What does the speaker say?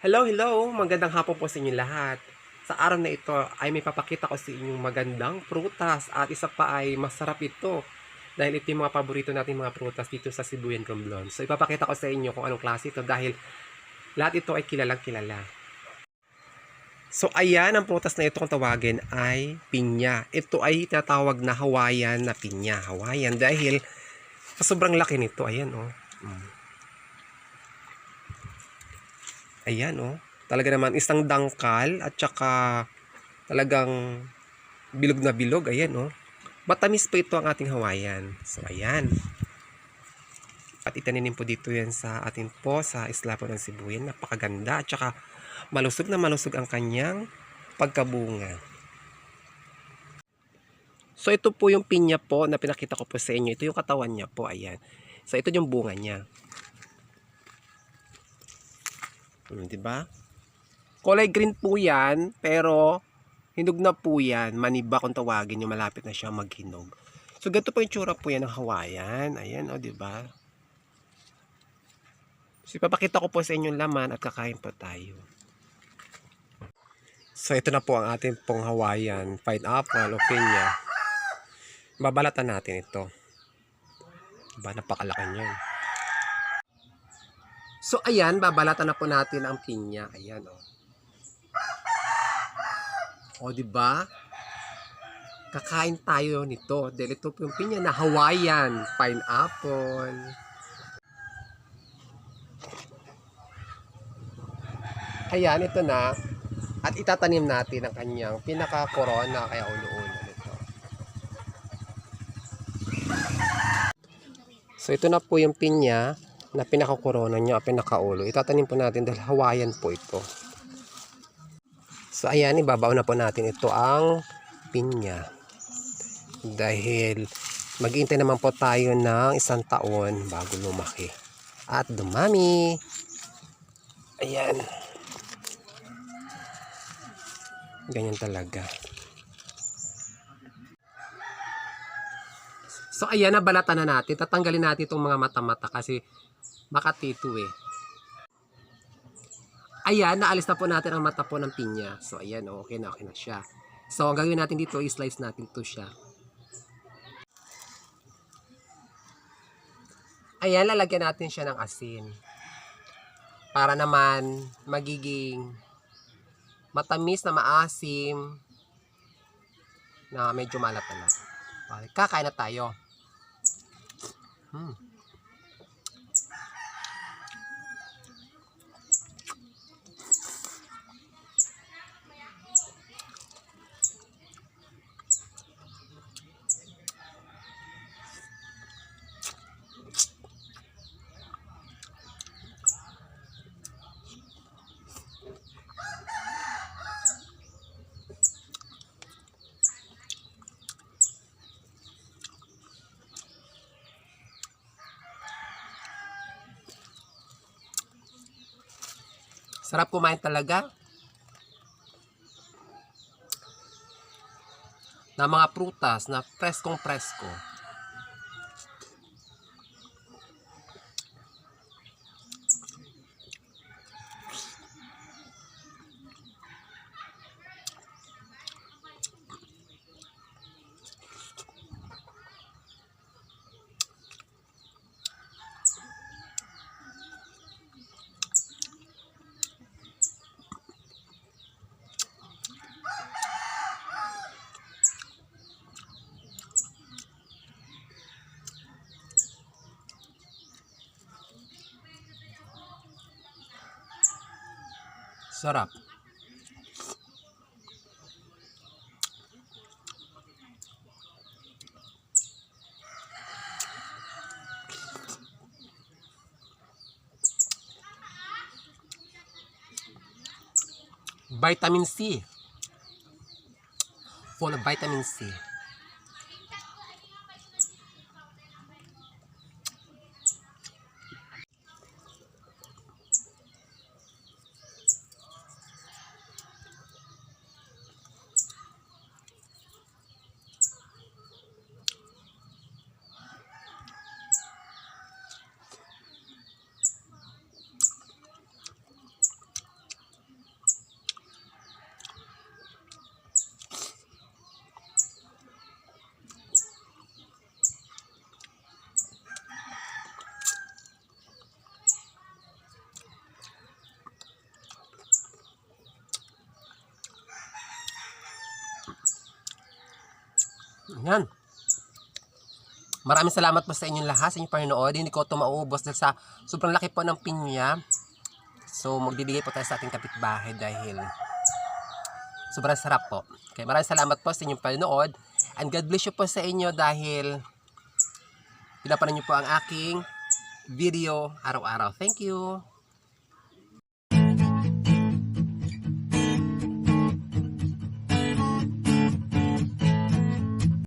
Hello, hello! Magandang hapon po sa inyo lahat. Sa araw na ito ay may papakita ko sa inyong magandang prutas at isa pa ay masarap ito dahil ito yung mga paborito nating mga prutas dito sa Sibuyan Romblon. So ipapakita ko sa inyo kung anong klase ito dahil lahat ito ay kilalang kilala. So ayan, ang prutas na ito kung tawagin ay pinya. Ito ay tinatawag na Hawaiian na pinya. Hawaiian dahil sobrang laki nito. Ayan oh. Mm. Ayan oh. Talaga naman isang dangkal at saka talagang bilog na bilog. Ayan oh. Matamis po ito ang ating Hawaiian. So ayan. At itaninim po dito yan sa atin po sa isla po ng Sibuyan. Napakaganda at saka malusog na malusog ang kanyang pagkabunga. So ito po yung pinya po na pinakita ko po sa inyo. Ito yung katawan niya po. Ayan. So ito yung bunga niya. Hmm, di ba? Kulay green po yan, pero hinog na po yan. Maniba kung tawagin nyo, malapit na siya maghinog. So ganito po yung tsura po yan ng Hawaiian. Ayan, o, di ba? So ipapakita ko po sa inyo yung laman at kakain po tayo. So ito na po ang ating pong Hawaiian, pineapple o pinya. Babalatan natin ito. Diba, napakalaki niyan. So ayan, babalatan na po natin ang pinya. Ayan oh. O di ba? Kakain tayo nito. Dahil ito po yung pinya na Hawaiian pineapple. Ayan, ito na. At itatanim natin ang kanyang pinaka-corona kaya ulo-ulo nito. So ito na po yung pinya na pinaka-corona niya, pinaka-ulo. Itatanim po natin dahil Hawaiian po ito. So ayan, ibabaw na po natin ito ang pinya. Dahil maghihintay naman po tayo ng isang taon bago lumaki. At dumami. Ayan. Ganyan talaga. So ayan, nabalatan na natin. Tatanggalin natin itong mga mata-mata kasi makatito eh. Ayan, naalis na po natin ang mata po ng pinya. So ayan, oh, okay na, okay na siya. So ang gagawin natin dito, i-slice natin to siya. Ayan, lalagyan natin siya ng asin. Para naman magiging matamis na maasim na medyo malat-alat. Kakain na tayo. Hmm. Sarap kumain talaga. Na mga prutas na preskong presko. Sarap. Vitamin C. Full of vitamin C. Yan. Maraming salamat po sa inyong lahat, sa inyong panonood. Hindi ko ito mauubos dahil sa sobrang laki po ng pinya. So, magbibigay po tayo sa ating kapitbahay dahil sobrang sarap po. Okay, maraming salamat po sa inyong panonood. And God bless you po sa inyo dahil pinapanood niyo po ang aking video araw-araw. Thank you!